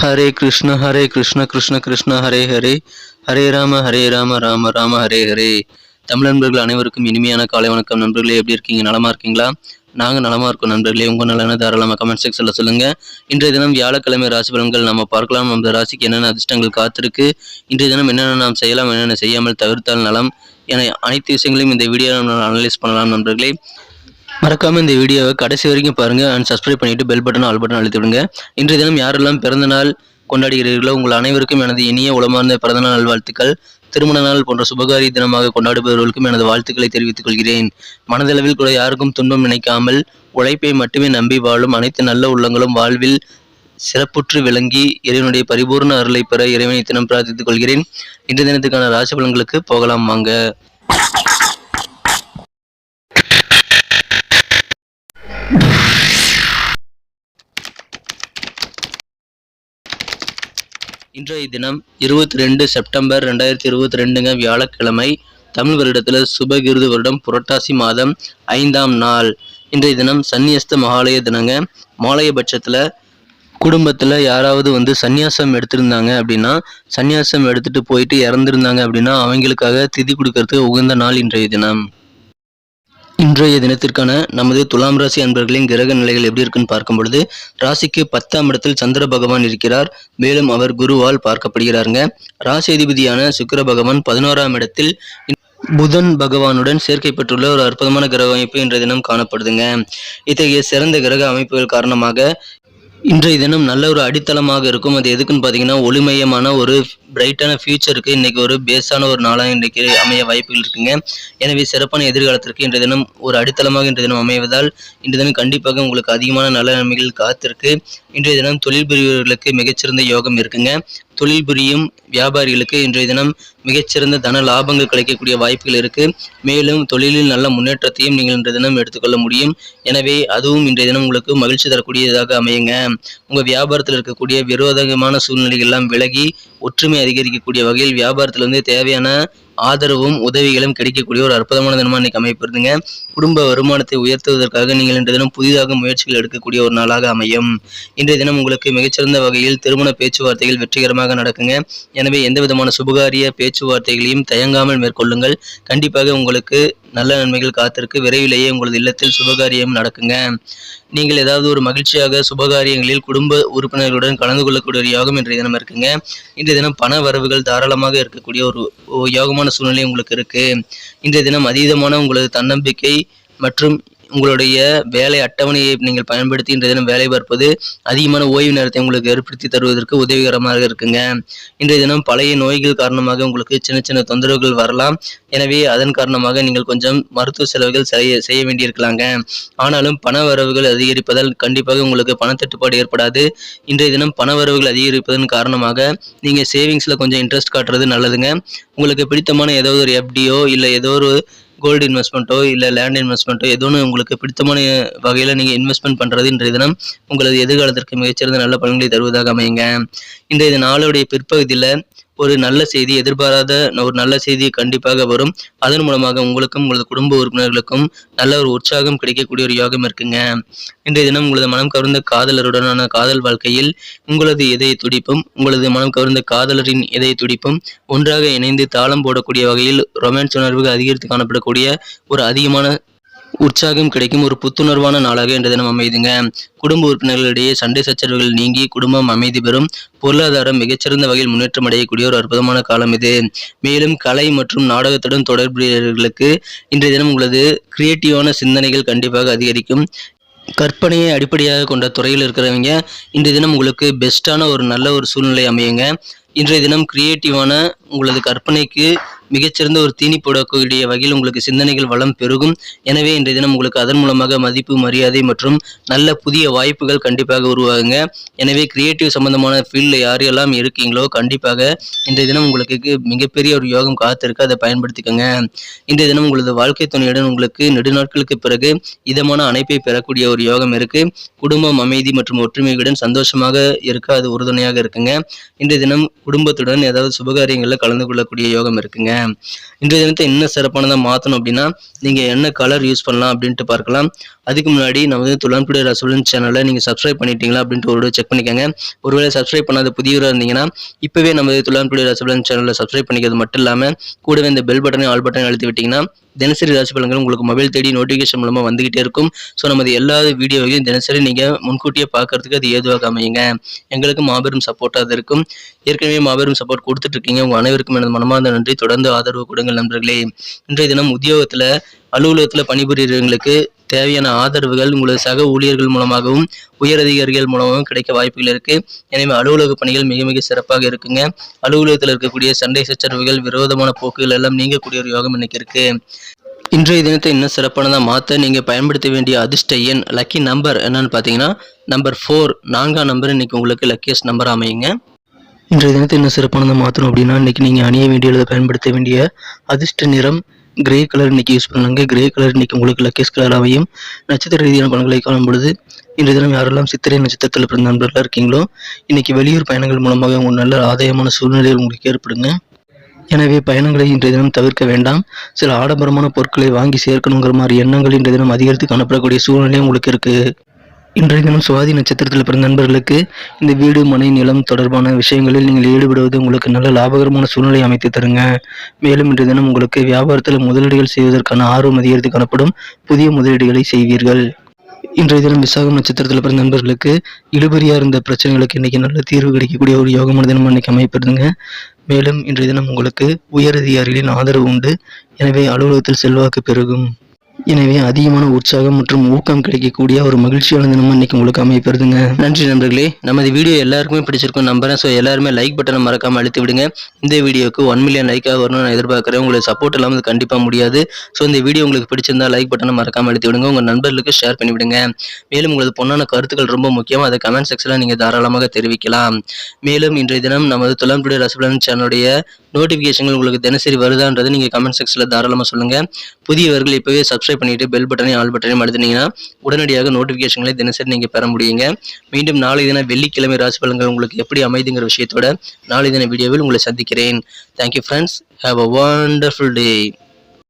ஹரே கிருஷ்ண ஹரே கிருஷ்ண கிருஷ்ண கிருஷ்ண ஹரே ஹரே. ஹரே ராம ஹரே ராம ராம ராம ஹரே ஹரே. தமிழ் நண்பர்கள் அனைவருக்கும் இனிமையான காலை வணக்கம். நண்பர்களே எப்படி இருக்கீங்க? நலமா இருக்கீங்களா? நாங்கள் நலமா இருக்கோம் நண்பர்களே. உங்கள் நலன தாராளமாக கமெண்ட் செக்ஷனில் சொல்லுங்கள் இன்றைய தினம் வியாழக்கிழமை ராசி பலன்கள் நம்ம பார்க்கலாம். நம்ம ராசிக்கு என்னென்ன அதிர்ஷ்டங்கள் காத்திருக்கு? இன்றைய தினம் என்னென்ன நாம் செய்யலாம்? என்னென்ன செய்யாமல் தவிர்த்தால் நலம்? என அனைத்து விஷயங்களையும் இந்த வீடியோ நம்ம அனலைஸ் பண்ணலாம் நண்பர்களே. மறக்காமல் இந்த வீடியோவை கடைசி வரைக்கும் பாருங்கள் அண்ட் சப்ஸ்கிரைப் பண்ணிட்டு பெல் பட்டன் ஆல் பட்டன் அழுத்தி விடுங்க. இன்றைய தினம் யாரெல்லாம் பிறந்த நாள் கொண்டாடுகிறீர்களோ உங்கள் அனைவருக்கும் எனது இனிய உளமார்ந்த பிறந்தநாள் நல்வாழ்த்துக்கள் திருமண நாள் போன்ற சுபகாரிய தினமாக கொண்டாடுபவர்களுக்கும் எனது வாழ்த்துக்களை தெரிவித்துக் கொள்கிறேன். மனதளவில் கூட யாருக்கும் துன்பம் நினைக்காமல் உழைப்பை மட்டுமே நம்பி வாழும் அனைத்து நல்ல உள்ளங்களும் வாழ்வில் சிறப்புற்று விளங்கி இறைவனுடைய பரிபூர்ண அருளை பெற இறைவனை தினம் பிரார்த்தித்துக் கொள்கிறேன். இன்றைய தினத்துக்கான ராசி பலன்களுக்கு போகலாம் வாங்க. இன்றைய தினம் இருபத்தி ரெண்டு செப்டம்பர் ரெண்டாயிரத்தி இருபத்தி ரெண்டுங்க வியாழக்கிழமை தமிழ் வருடத்தில் சுபகிருது வருடம் புரட்டாசி மாதம் ஐந்தாம் நாள். இன்றைய தினம் சன்னியஸ்த மகாலய தினங்க. மாலைய பட்சத்தில் குடும்பத்தில் யாராவது வந்து சந்நியாசம் எடுத்திருந்தாங்க அப்படின்னா சந்நியாசம் எடுத்துட்டு போயிட்டு இறந்துருந்தாங்க அப்படின்னா அவங்களுக்காக திதி கொடுக்கறதுக்கு உகந்த நாள் இன்றைய தினம். இன்றைய தினத்திற்கான நமது துலாம் ராசி அன்பர்களின் கிரக நிலைகள் எப்படி இருக்குன்னு பார்க்கும் பொழுது ராசிக்கு பத்தாம் இடத்தில் சந்திர பகவான் இருக்கிறார். மேலும் அவர் குருவால் பார்க்கப்படுகிறாருங்க. ராசி அதிபதியான சுக்கர பகவான் பதினோராம் இடத்தில் புதன் பகவானுடன் சேர்க்கை பெற்றுள்ள ஒரு அற்புதமான கிரக அமைப்பு இன்றைய தினம் காணப்படுதுங்க. இத்தகைய சிறந்த கிரக அமைப்புகள் காரணமாக இன்றைய தினம் நல்ல ஒரு அடித்தளமாக இருக்கும். அது எதுக்குன்னு பார்த்தீங்கன்னா ஒளிமயமான ஒரு பிரைட்டான ஃபியூச்சருக்கு இன்றைக்கி ஒரு பேஸான ஒரு நாளாக இன்றைக்கு அமைய வாய்ப்புகள் இருக்குங்க. எனவே சிறப்பான எதிர்காலத்திற்கு இன்றைய தினம் ஒரு அடித்தளமாக இன்றைய தினம் அமைவதால் இன்றைய தினம் கண்டிப்பாக உங்களுக்கு அதிகமான நல்ல நன்மைகள் காத்திருக்கு. இன்றைய தினம் தொழில் புரிவர்களுக்கு மிகச்சிறந்த யோகம் இருக்குங்க. தொழில் புரியும் வியாபாரிகளுக்கு இன்றைய தினம் மிகச்சிறந்த தன லாபங்கள் கிடைக்கக்கூடிய வாய்ப்புகள் இருக்கு. மேலும் தொழிலில் நல்ல முன்னேற்றத்தையும் நீங்கள் இன்றைய தினம் எடுத்துக்கொள்ள முடியும். எனவே அதுவும் இன்றைய தினம் உங்களுக்கு மகிழ்ச்சி தரக்கூடியதாக அமையுங்க. உங்கள் வியாபாரத்தில் இருக்கக்கூடிய விரோதமான சூழ்நிலைகள் எல்லாம் விலகி ஒற்றுமை அதிகரிக்கக்கூடிய வகையில் வியாபாரத்தில் வந்து தேவையான ஆதரவும் உதவிகளும் கிடைக்கக்கூடிய ஒரு அற்புதமான தினமாக இன்னைக்கு அமைப்பிருந்துங்க குடும்ப வருமானத்தை உயர்த்துவதற்காக நீங்கள் இன்றைய தினம் புதிதாக முயற்சிகள் எடுக்கக்கூடிய ஒரு நாளாக அமையும். இன்றைய தினம் உங்களுக்கு மிகச்சிறந்த வகையில் திருமண பேச்சுவார்த்தைகள் வெற்றிகரமாக நடக்குங்க. எனவே எந்த விதமான சுபகாரிய பேச்சுவார்த்தைகளையும் தயங்காமல் மேற்கொள்ளுங்கள். கண்டிப்பாக உங்களுக்கு நல்ல நன்மைகள் காத்திருக்கு. விரைவிலேயே உங்களது இல்லத்தில் சுபகாரியம் நடக்குங்க. நீங்கள் ஏதாவது ஒரு மகிழ்ச்சியாக சுபகாரியங்களில் குடும்ப உறுப்பினர்களுடன் கலந்து கொள்ளக்கூடிய ஒரு யோகம் இன்றைய தினம் இருக்குங்க. இன்றைய தினம் பண வரவுகள் தாராளமாக இருக்கக்கூடிய ஒரு யோகமான யோகமான சூழ்நிலை உங்களுக்கு இருக்குது இன்றைய தினம் அதீதமான உங்களது தன்னம்பிக்கை மற்றும் உங்களுடைய வேலை அட்டவணையை நீங்கள் பயன்படுத்தி இன்றைய தினம் வேலை பார்ப்பது அதிகமான ஓய்வு நேரத்தை உங்களுக்கு ஏற்படுத்தி தருவதற்கு உதவிகரமாக இருக்குங்க. இன்றைய தினம் பழைய நோய்கள் காரணமாக உங்களுக்கு சின்ன சின்ன தொந்தரவுகள் வரலாம். எனவே அதன் காரணமாக நீங்கள் கொஞ்சம் மருத்துவ செலவுகள் செய்ய செய்ய வேண்டியிருக்கலாங்க. ஆனாலும் பண வரவுகள் அதிகரிப்பதால் கண்டிப்பாக உங்களுக்கு பணத்தட்டுப்பாடு ஏற்படாது. இன்றைய தினம் பண வரவுகள் அதிகரிப்பதன் காரணமாக நீங்கள் சேவிங்ஸில் கொஞ்சம் இன்ட்ரெஸ்ட் காட்டுறது நல்லதுங்க. உங்களுக்கு பிடித்தமான ஏதோ ஒரு எஃப்டியோ இல்லை ஏதோ ஒரு கோல்டு இன்வெஸ்ட்மெண்ட்டோ இல்லை லேண்ட் இன்வெஸ்ட்மெண்ட்டோ எது ஒன்று உங்களுக்கு பிடித்தமான வகையில் நீங்கள் இன்வெஸ்ட்மெண்ட் பண்ணுறது இன்றைய தினம் உங்களது எதிர்காலத்திற்கு மிகச்சிறந்த நல்ல பலன்களை தருவதாக அமையுங்க. இன்றைய நாளுடைய பிற்பகுதியில் ஒரு நல்ல செய்தி எதிர்பாராத ஒரு நல்ல செய்தி கண்டிப்பாக வரும். அதன் மூலமாக உங்களுக்கும் உங்களது குடும்ப உறுப்பினர்களுக்கும் நல்ல ஒரு உற்சாகம் கிடைக்கக்கூடிய ஒரு யோகம் இருக்குங்க. இன்றைய தினம் உங்களது மனம் கவர்ந்த காதலருடனான காதல் வாழ்க்கையில் உங்களது இதய துடிப்பும் உங்களது மனம் கவர்ந்த காதலரின் இதய துடிப்பும் ஒன்றாக இணைந்து தாளம் போடக்கூடிய வகையில் ரொமான்ஸ் உணர்வுகள் அதிகரித்து காணப்படக்கூடிய ஒரு அதிகமான உற்சாகம் கிடைக்கும் ஒரு புத்துணர்வான நாளாக இன்று தினம் அமைதுங்க. குடும்ப உறுப்பினர்களிடையே சண்டை சச்சரவுகள் நீங்கி குடும்பம் அமைதி பெறும் பொருளாதாரம் மிகச்சிறந்த வகையில் முன்னேற்றம் அடையக்கூடிய ஒரு அற்புதமான காலம் இது. மேலும் கலை மற்றும் நாடகத்துடன் தொடர்புடையவர்களுக்கு இன்றைய தினம் உங்களது கிரியேட்டிவான சிந்தனைகள் கண்டிப்பாக அதிகரிக்கும். கற்பனையை அடிப்படையாக கொண்ட துறையில் இருக்கிறவங்க இன்றைய தினம் உங்களுக்கு பெஸ்ட்டான ஒரு நல்ல ஒரு சூழ்நிலை அமையுங்க. இன்றைய தினம் கிரியேட்டிவான உங்களது கற்பனைக்கு மிகச்சிறந்த ஒரு தீனி போடக்கூடிய வகையில் உங்களுக்கு சிந்தனைகள் வளம் பெருகும். எனவே இன்றைய தினம் உங்களுக்கு அதன் மூலமாக மதிப்பு மரியாதை மற்றும் நல்ல புதிய வாய்ப்புகள் கண்டிப்பாக உருவாகுங்க. எனவே கிரியேட்டிவ் சம்பந்தமான ஃபீல்டில் யாரெல்லாம் இருக்கீங்களோ கண்டிப்பாக இன்றைய தினம் உங்களுக்கு மிகப்பெரிய ஒரு யோகம் காத்திருக்கு அதை பயன்படுத்திக்கோங்க. இன்றைய தினம் உங்களது வாழ்க்கை துணையுடன் உங்களுக்கு நெடுநாட்களுக்கு பிறகு இதமான அணைப்பை பெறக்கூடிய ஒரு யோகம் இருக்கு. குடும்பம் அமைதி மற்றும் ஒற்றுமையுடன் சந்தோஷமாக இருக்க அது உறுதுணையாக இருக்குங்க. இன்றைய தினம் குடும்பத்துடன் ஏதாவது சுபகாரியங்களில் கலந்து கொள்ளக்கூடிய யோகம் இருக்குங்க. இன்றைய தினத்தை இன்னும் சிறப்பானதாக மாற்றணும் அப்படின்னா நீங்கள் என்ன கலர் யூஸ் பண்ணலாம் அப்படின்ட்டு பார்க்கலாம். அதுக்கு முன்னாடி நமது துலான்புடி ரசோலன் சேனலை நீங்கள் சப்ஸ்கிரைப் பண்ணிட்டீங்களா அப்படின்ட்டு ஒரு செக் பண்ணிக்கோங்க. ஒருவேளை சப்ஸ்கிரைப் பண்ணாத புதியவராக இருந்தீங்கன்னா இப்போவே நமது துலான்புடி ரசோலன் சேனலை சப்ஸ்கிரைப் பண்ணிக்கிறது மட்டும் இல்லாமல் கூடவே இந்த பெல் பட்டனை ஆல் பட்டனை அழுத்தி விட்டிங்கன்னா தினசரி ராசி பலன்கள் உங்களுக்கு மொபைல் தேடி நோட்டிஃபிகேஷன் மூலமாக வந்துகிட்டே இருக்கும். ஸோ நமது எல்லா வீடியோவையும் தினசரி நீங்கள் முன்கூட்டியே பார்க்கறதுக்கு அது ஏதுவாக அமையுங்க. எங்களுக்கு மாபெரும் சப்போர்ட்டாக இருக்கும். ஏற்கனவே மாபெரும் சப்போர்ட் கொடுத்துட்டு இருக்கீங்க. உங்கள் அனைவருக்கும் எனது மனமார்ந்த நன்றி. தொடர்ந்து ஆதரவு கொடுங்கள் நண்பர்களே. இன்றைய தினம் உத்தியோகத்தில் அலுவலகத்தில் பணிபுரியறவங்களுக்கு தேவையான ஆதரவுகள் உங்களது சக ஊழியர்கள் மூலமாகவும் உயரதிகாரிகள் மூலமாகவும் கிடைக்க வாய்ப்புகள் இருக்கு. எனவே அலுவலக பணிகள் மிக மிக சிறப்பாக இருக்குங்க. அலுவலகத்தில் இருக்கக்கூடிய சண்டை சச்சரவுகள் விரோதமான போக்குகள் எல்லாம் நீங்கக்கூடிய ஒரு யோகம் இன்னைக்கு இருக்கு. இன்றைய தினத்தை இன்னும் சிறப்பானதாக மாற்ற நீங்கள் பயன்படுத்த வேண்டிய அதிர்ஷ்ட எண் லக்கி நம்பர் என்னன்னு பார்த்தீங்கன்னா நம்பர் ஃபோர் நான்காம் நம்பர் இன்னைக்கு உங்களுக்கு லக்கியஸ்ட் நம்பர் அமையுங்க. இன்றைய தினத்தை இன்னும் சிறப்பானதாக மாற்றணும் அப்படின்னா இன்னைக்கு நீங்கள் அணிய வேண்டியதை பயன்படுத்த வேண்டிய அதிர்ஷ்ட நிறம் கிரே கலர் இன்னைக்கு யூஸ் பண்ணுங்க கிரே கலர் இன்னைக்கு உங்களுக்கு லக்கேஸ் கலர் நட்சத்திர ரீதியான பலன்களை காணும் பொழுது இன்றைய தினம் யாரெல்லாம் சித்திரை நட்சத்திரத்தில் பிறந்த நண்பர்களாக இருக்கீங்களோ இன்னைக்கு வெளியூர் பயணங்கள் மூலமாக உங்கள் நல்ல ஆதாயமான சூழ்நிலைகள் உங்களுக்கு ஏற்படுங்க. எனவே பயணங்களை இன்றைய தினம் தவிர்க்க வேண்டாம். சில ஆடம்பரமான பொருட்களை வாங்கி சேர்க்கணுங்கிற மாதிரி எண்ணங்கள் இன்றைய தினம் அதிகரித்து காணப்படக்கூடிய சூழ்நிலை உங்களுக்கு இருக்குது இன்றைய தினம் சுவாதி நட்சத்திரத்தில் பிறந்த நண்பர்களுக்கு இந்த வீடு மனை நிலம் தொடர்பான விஷயங்களில் நீங்கள் ஈடுபடுவது உங்களுக்கு நல்ல லாபகரமான சூழ்நிலை அமைத்து தருங்க. மேலும் இன்றைய தினம் உங்களுக்கு வியாபாரத்தில் முதலீடுகள் செய்வதற்கான ஆர்வம் அதிகரித்து காணப்படும் புதிய முதலீடுகளை செய்வீர்கள். இன்றைய தினம் விசாகம் நட்சத்திரத்தில் பிறந்த நண்பர்களுக்கு இழுபறியாக இருந்த பிரச்சனைகளுக்கு இன்னைக்கு நல்ல தீர்வு கிடைக்கக்கூடிய ஒரு யோகமான தினம் இன்னைக்கு அமைப்பிருந்துங்க மேலும் இன்றைய தினம் உங்களுக்கு உயரதிகாரிகளின் ஆதரவு உண்டு. எனவே அலுவலகத்தில் செல்வாக்கு பெருகும். எனவே அதிகமான உற்சாகம் மற்றும் ஊக்கம் கிடைக்கக்கூடிய ஒரு மகிழ்ச்சியான தினமும் இன்னைக்கு உங்களுக்கு அமைப்பிருதுங்க நன்றி நண்பர்களே. நமது வீடியோ எல்லாருக்குமே பிடிச்சிருக்கும் நம்புறேன். ஸோ எல்லாருமே லைக் பட்டனை மறக்காம அழுத்தி விடுங்க. இந்த வீடியோக்கு ஒன் மில்லியன் லைக்காக வரணும்னு நான் எதிர்பார்க்குறேன். உங்களுக்கு சப்போர்ட் இல்லாமல் இது கண்டிப்பாக முடியாது. ஸோ இந்த வீடியோ உங்களுக்கு பிடிச்சிருந்தா லைக் பட்டனை மறக்காம அழுத்தி விடுங்க. உங்கள் நண்பர்களுக்கு ஷேர் பண்ணி விடுங்க. மேலும் உங்களது பொண்ணான கருத்துக்கள் ரொம்ப முக்கியம். அதை கமெண்ட் செக்ஷனில் நீங்கள் தாராளமாக தெரிவிக்கலாம். மேலும் இன்றைய தினம் நமது துலாம்புடைய ரசபலன் சேனலுடைய நோட்டிஃபிகேஷன்கள் உங்களுக்கு தினசரி வருதான்றது நீங்கள் கமெண்ட் செக்ஷனில் தாராளமாக சொல்லுங்கள் புதியவர்கள் இப்போவே சப்ஸ்கிரைப் பண்ணிட்டு பெல் பட்டனையும் ஆல் பட்டனையும் அழுத்தினீங்கன்னா உடனடியாக நோட்டிஃபிகேஷன்களை தினசரி நீங்கள் பெற முடியுங்க. மீண்டும் நாளை தினம் வெள்ளிக்கிழமை ராசி பலன்கள் உங்களுக்கு எப்படி அமைதுங்கிற விஷயத்தோட நாளை தின வீடியோவில் உங்களை சந்திக்கிறேன். Thank you friends have a wonderful day